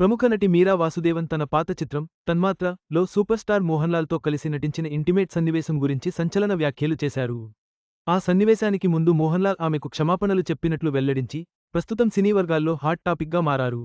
ప్రముఖ నటి మీరా వాసుదేవన్ తన పాత చిత్రం తన్మాత్ర లో సూపర్ స్టార్ మోహన్లాల్తో కలిసి నటించిన ఇంటిమేట్ సన్నివేశం గురించి సంచలన వ్యాఖ్యలు చేశారు. ఆ సన్నివేశానికి ముందు మోహన్లాల్ ఆమెకు క్షమాపణలు చెప్పినట్లు వెల్లడించి ప్రస్తుతం సినీ వర్గాల్లో హాట్ టాపిక్గా మారారు.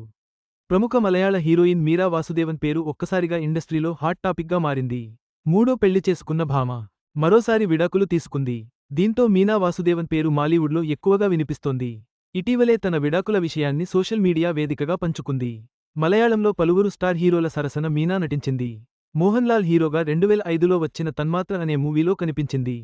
ప్రముఖ మలయాళ హీరోయిన్ మీరా వాసుదేవన్ పేరు ఒక్కసారిగా ఇండస్ట్రీలో హాట్ టాపిక్గా మారింది. మూడో పెళ్ళి చేసుకున్న భామ మరోసారి విడాకులు తీసుకుంది. దీంతో మీనా వాసుదేవన్ పేరు మాలీవుడ్లో ఎక్కువగా వినిపిస్తోంది. ఇటీవలే తన విడాకుల విషయాన్ని సోషల్ మీడియా వేదికగా పంచుకుంది. మలయాళంలో పలువురు స్టార్ హీరోల సరసన మీనా నటించింది. మోహన్ లాల్ హీరోగా రెండువేల ఐదులో వచ్చిన తన్మాత్ర అనే మూవీలో కనిపించింది.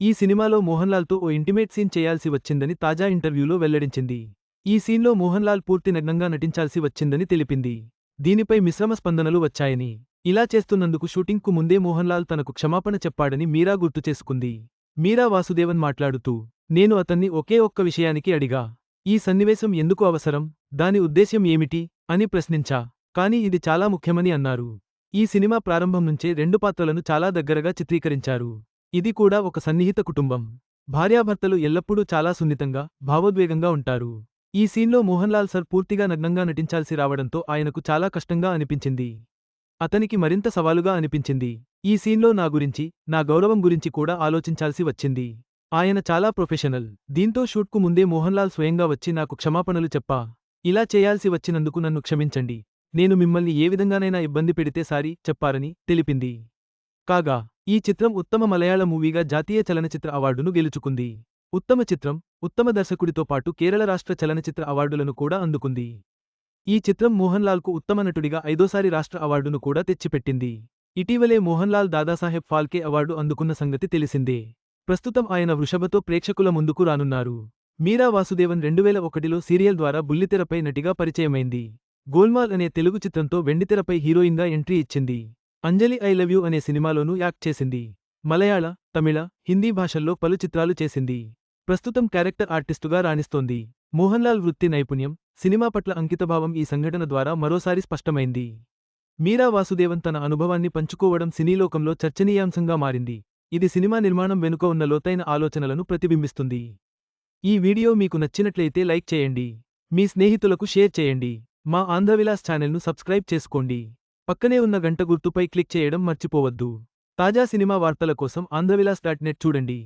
ఈ సినిమాలో మోహన్ లాల్తో ఓ ఇంటిమేట్ సీన్ చేయాల్సి వచ్చిందని తాజా ఇంటర్వ్యూలో వెల్లడించింది. ఈ సీన్లో మోహన్ లాల్ పూర్తి నగ్నంగా నటించాల్సి వచ్చిందని తెలిపింది. దీనిపై మిశ్రమ స్పందనలు వచ్చాయని. ఇలా చేస్తున్నందుకు షూటింగ్కు ముందే మోహన్ లాల్ తనకు క్షమాపణ చెప్పాడని మీరా గుర్తు చేసుకుంది. మీరా వాసుదేవన్ మాట్లాడుతూ నేను అతన్ని ఒకే ఒక్క విషయానికి అడిగా. ఈ సన్నివేశం ఎందుకు అవసరం? దాని ఉద్దేశ్యం ఏమిటి? అని ప్రశ్నించా. కాని ఇది చాలా ముఖ్యమని అన్నారు. ఈ సినిమా ప్రారంభం నుంచే రెండు పాత్రలను చాలా దగ్గరగా చిత్రీకరించారు. ఇది కూడా ఒక సన్నిహిత కుటుంబం. భార్యాభర్తలు ఎల్లప్పుడూ చాలా సున్నితంగా భావోద్వేగంగా ఉంటారు. ఈ సీన్లో మోహన్లాల్ సర్ పూర్తిగా నగ్నంగా నటించాల్సి రావడంతో ఆయనకు చాలా కష్టంగా అనిపించింది. అతనికి మరింత సవాలుగా అనిపించింది. ఈ సీన్లో నా గురించి నా గౌరవం గురించి కూడా ఆలోచించాల్సి వచ్చింది. ఆయన చాలా ప్రొఫెషనల్. దీంతో షూట్కు ముందే మోహన్లాల్ స్వయంగా వచ్చి నాకు క్షమాపణలు చెప్పా. ఇలా చేయాల్సి వచ్చినందుకు నన్ను క్షమించండి. నేను మిమ్మల్ని ఏ విధంగానైనా ఇబ్బంది పెడితే సారీ చెప్పారని తెలిపింది. కాగా ఈ చిత్రం ఉత్తమ మలయాళ మూవీగా జాతీయ చలనచిత్ర అవార్డును గెలుచుకుంది. ఉత్తమ చిత్రం ఉత్తమ దర్శకుడితో పాటు కేరళ రాష్ట్ర చలనచిత్ర అవార్డులను కూడా అందుకుంది. ఈ చిత్రం మోహన్లాల్కు ఉత్తమ నటుడిగా ఐదోసారి రాష్ట్ర అవార్డును కూడా తెచ్చిపెట్టింది. ఇటీవలే మోహన్లాల్ దాదాసాహెబ్ ఫాల్కే అవార్డు అందుకున్న సంగతి తెలిసిందే. ప్రస్తుతం ఆయన వృషభతో ప్రేక్షకుల ముందుకు రానున్నారు. మీరా వాసుదేవన్ రెండువేల ఒకటిలో సీరియల్ ద్వారా బుల్లితెరపై నటిగా పరిచయమైంది. గోల్మాల్ అనే తెలుగు చిత్రంతో వెండితెరపై హీరోయిన్గా ఎంట్రీ ఇచ్చింది. అంజలి ఐ లవ్ యూ అనే సినిమాలోనూ యాక్ట్ చేసింది. మలయాళ తమిళ హిందీ భాషల్లో పలు చిత్రాలు చేసింది. ప్రస్తుతం క్యారెక్టర్ ఆర్టిస్టుగా రాణిస్తోంది. మోహన్లాల్ వృత్తి నైపుణ్యం సినిమా పట్ల అంకితభావం ఈ సంఘటన ద్వారా మరోసారి స్పష్టమైంది. మీరా వాసుదేవన్ తన అనుభవాన్ని పంచుకోవడం సినీలోకంలో చర్చనీయాంశంగా మారింది. ఇది సినిమా నిర్మాణం వెనుక ఉన్న లోతైన ఆలోచనలను ప్రతిబింబిస్తుంది. ఈ వీడియో మీకు నచ్చినట్లయితే లైక్ చేయండి. మీ స్నేహితులకు షేర్ చేయండి. మా ఆంధ్రవిలాస్ ఛానల్ను సబ్స్క్రైబ్ చేసుకోండి. పక్కనే ఉన్న గంట గుర్తుపై క్లిక్ చేయడం మర్చిపోవద్దు. తాజా సినిమా వార్తల కోసం ఆంధ్రవిలాస్ డాట్ నెట్ చూడండి.